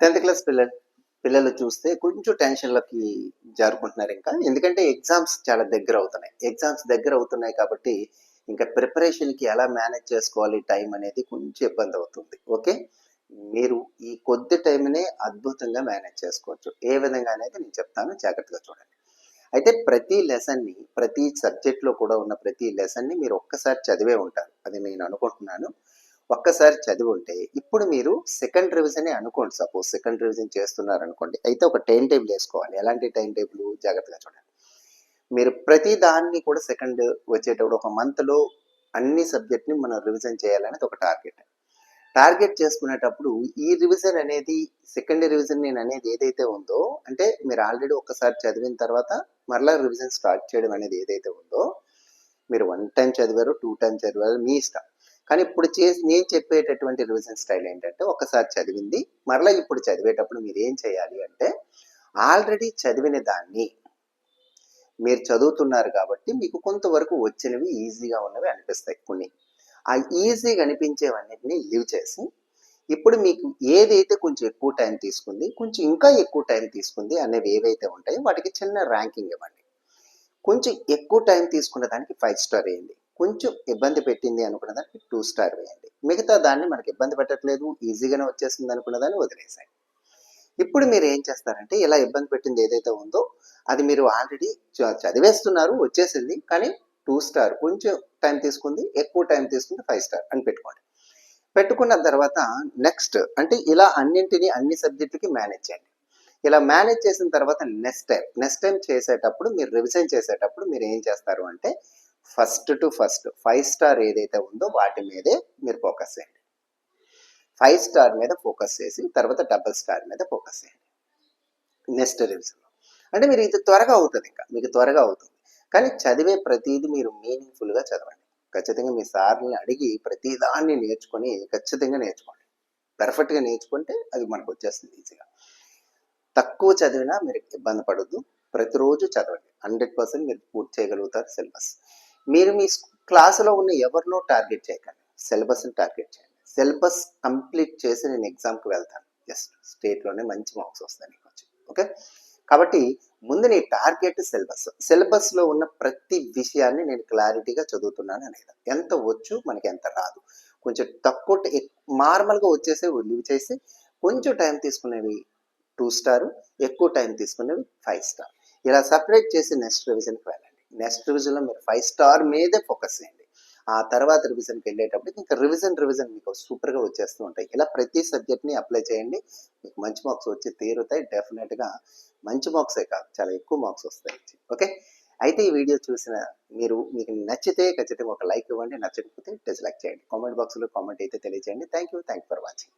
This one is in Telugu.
టెన్త్ క్లాస్ పిల్లలు పిల్లలు చూస్తే కొంచెం టెన్షన్లకి జారుకుంటున్నారు ఇంకా. ఎందుకంటే ఎగ్జామ్స్ చాలా దగ్గర అవుతున్నాయి. ఎగ్జామ్స్ దగ్గర అవుతున్నాయి కాబట్టి ఇంకా ప్రిపరేషన్కి ఎలా మేనేజ్ చేసుకోవాలి టైం అనేది కొంచెం ఇబ్బంది అవుతుంది. ఓకే మీరు ఈ కొద్ది టైంనే అద్భుతంగా మేనేజ్ చేసుకోవచ్చు. ఏ విధంగా అనేది నేను చెప్తాను. జాగ్రత్తగా చూడండి. అయితే ప్రతి లెసన్ని ప్రతి సబ్జెక్ట్లో కూడా ఉన్న ప్రతి లెసన్ని మీరు ఒక్కసారి చదివే ఉంటారు. అది నేను అనుకుంటున్నాను. ఒక్కసారి చదివి ఉంటే ఇప్పుడు మీరు సెకండ్ రివిజనే అనుకోండి. సపోజ్ సెకండ్ రివిజన్ చేస్తున్నారు అనుకోండి అయితే ఒక టైం టేబుల్ వేసుకోవాలి. ఎలాంటి టైం టేబుల్ జాగ్రత్తగా చూడండి. మీరు ప్రతి దాన్ని కూడా సెకండ్ వచ్చేటప్పుడు ఒక మంత్లో అన్ని సబ్జెక్ట్ని మనం రివిజన్ చేయాలనేది ఒక టార్గెట్ టార్గెట్ చేసుకునేటప్పుడు ఈ రివిజన్ అనేది సెకండ్ రివిజన్ నేను అనేది ఏదైతే ఉందో అంటే మీరు ఆల్రెడీ ఒక్కసారి చదివిన తర్వాత మరలా రివిజన్ స్టార్ట్ చేయడం అనేది ఏదైతే ఉందో మీరు వన్ టైం చదివారు టూ టైం చదివారు మీ ఇష్టం. కానీ ఇప్పుడు చేసి నేను చెప్పేటటువంటి రివిజన్ స్టైల్ ఏంటంటే ఒకసారి చదివింది మరలా ఇప్పుడు చదివేటప్పుడు మీరు ఏం చేయాలి అంటే ఆల్రెడీ చదివిన దాన్ని మీరు చదువుతున్నారు కాబట్టి మీకు కొంతవరకు వచ్చినవి ఈజీగా ఉన్నవి అనిపిస్తాయి కొన్ని. ఆ ఈజీగా అనిపించేవన్నిటిని లివ్ చేసి ఇప్పుడు మీకు ఏదైతే కొంచెం ఎక్కువ టైం తీసుకుంది కొంచెం ఇంకా ఎక్కువ టైం తీసుకుంది అనేవి ఏవైతే ఉంటాయో వాటికి చిన్న ర్యాంకింగ్ ఇవ్వండి. కొంచెం ఎక్కువ టైం తీసుకున్న దానికి ఫైవ్ స్టార్ వేయండి. కొంచెం ఇబ్బంది పెట్టింది అనుకున్న దానికి టూ స్టార్ వేయండి. మిగతా దాన్ని మనకి ఇబ్బంది పెట్టట్లేదు ఈజీగానే వచ్చేసింది అనుకున్న దాన్ని వదిలేసాయి ఇప్పుడు మీరు ఏం చేస్తారంటే ఇలా ఇబ్బంది పెట్టింది ఏదైతే ఉందో అది మీరు ఆల్రెడీ చదివేస్తున్నారు వచ్చేసింది కానీ టూ స్టార్ కొంచెం టైం తీసుకుంది ఎక్కువ టైం తీసుకుంది ఫైవ్ స్టార్ అని పెట్టుకోండి. పెట్టుకున్న తర్వాత నెక్స్ట్ అంటే ఇలా అన్నింటినీ అన్ని సబ్జెక్టులకి మేనేజ్ చేయండి. ఇలా మేనేజ్ చేసిన తర్వాత నెక్స్ట్ టైం నెక్స్ట్ టైం చేసేటప్పుడు మీరు రివిజన్ చేసేటప్పుడు మీరు ఏం చేస్తారు అంటే first to first five star ఏదైతే ఉందో వాటి మీదే మీరు ఫోకస్ చేయండి. ఫైవ్ స్టార్ మీద ఫోకస్ చేసి తర్వాత డబుల్ స్టార్ మీద ఫోకస్ చేయండి. నెక్స్ట్ రివిజన్లో అంటే మీరు ఇది త్వరగా అవుతుంది ఇంకా మీకు త్వరగా అవుతుంది. కానీ చదివే ప్రతిదీ మీరు మీనింగ్ఫుల్గా చదవండి. ఖచ్చితంగా మీ సార్ని అడిగి ప్రతిదాన్ని నేర్చుకొని ఖచ్చితంగా నేర్చుకోండి. పెర్ఫెక్ట్గా నేర్చుకుంటే అది మనకు వచ్చేస్తుంది ఈజీగా. తక్కువ చదివినా మీరు ఇబ్బంది పడద్దు. ప్రతిరోజు చదవండి. హండ్రెడ్ పర్సెంట్ మీరు పూర్తి చేయగలుగుతారు సిలబస్. మీరు మీ క్లాసులో ఉన్న ఎవరినో టార్గెట్ చేయకండి. సిలబస్ని టార్గెట్ చేయండి. సిలబస్ కంప్లీట్ చేసి నేను ఎగ్జామ్కి వెళ్తాను. జస్ట్ స్టేట్లోనే మంచి మార్క్స్ వస్తాయి నీకు వచ్చి. ఓకే కాబట్టి ముందు నీ టార్గెట్ సిలబస్. సిలబస్లో ఉన్న ప్రతి విషయాన్ని నేను క్లారిటీగా చదువుతున్నాను అనేది ఎంత వచ్చు మనకి ఎంత రాదు. కొంచెం తక్కువ నార్మల్గా వచ్చేసి లీవ్ చేసి కొంచెం టైం తీసుకునేవి టూ స్టార్ ఎక్కువ టైం తీసుకునేవి ఫైవ్ స్టార్ ఇలా సపరేట్ చేసి నెక్స్ట్ రివిజన్కి వెళ్ళాలి నెక్స్ట్ రివిజన్లో మీరు ఫైవ్ స్టార్ మీదే ఫోకస్ చేయండి. ఆ తర్వాత రివిజన్కి వెళ్ళేటప్పటికి ఇంకా రివిజన్ రివిజన్ మీకు సూపర్గా వచ్చేస్తూ ఉంటాయి. ఇలా ప్రతి సబ్జెక్ట్ని అప్లై చేయండి. మీకు మంచి మార్క్స్ వచ్చి తీరుతాయి. డెఫినెట్గా మంచి మార్క్సే కాదు చాలా ఎక్కువ మార్క్స్ వస్తాయి ఓకే? అయితే ఈ వీడియో చూసిన మీరు మీకు నచ్చితే ఖచ్చితంగా ఒక లైక్ ఇవ్వండి. నచ్చకపోతే డిస్లైక్ చేయండి. కామెంట్ బాక్స్లో కామెంట్ అయితే తెలియజేయండి. Thank you thank for watching.